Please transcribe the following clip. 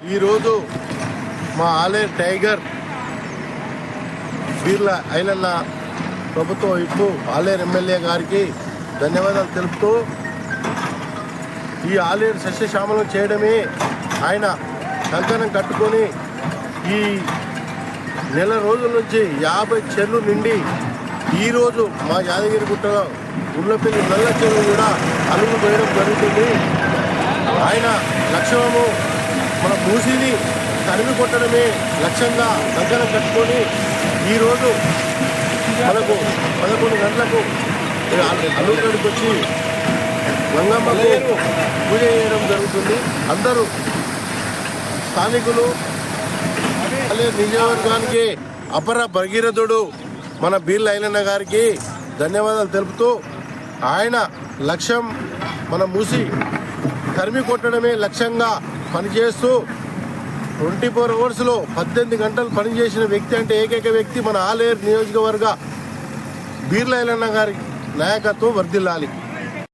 ఈరోజు మా ఆలయ టైగర్ బీర్ల ఐలన్న ప్రభుత్వం ఇప్పు ఆలేరు ఎమ్మెల్యే గారికి ధన్యవాదాలు తెలుపుతూ ఈ ఆలేరు సస్యశ్యామలం చేయడమే ఆయన కంకణం కట్టుకొని ఈ నెల రోజుల నుంచి యాభై చెర్లు నిండి ఈరోజు మా యాదగిరి గుట్టలో ఉళ్ళపల్లి నల్ల చెరువు కూడా అలుగు వేయడం జరుగుతుంది. ఆయన లక్ష్యము మన మూసిని తరిమి కొట్టడమే లక్ష్యంగా దగ్గర కట్టుకొని ఈరోజు మనకు పదకొండు గంటలకు అల్లుగడికి వచ్చి గంగమ్మకు పూజ చేయడం జరుగుతుంది. అందరూ స్థానికులు అలాగే నియోజకవర్గానికి అపర భగీరథుడు మన బీర్ల ఐలన్న గారికి ధన్యవాదాలు తెలుపుతూ ఆయన లక్ష్యం మన మూసి తరిమి కొట్టడమే లక్ష్యంగా పనిచేస్తూ ట్వంటీ ఫోర్ అవర్స్లో పద్దెనిమిది గంటలు పనిచేసిన వ్యక్తి అంటే ఏకైక వ్యక్తి మన ఆలేరు నియోజకవర్గ బీర్లైలన్న గారి నాయకత్వం వర్ధిల్లాలి.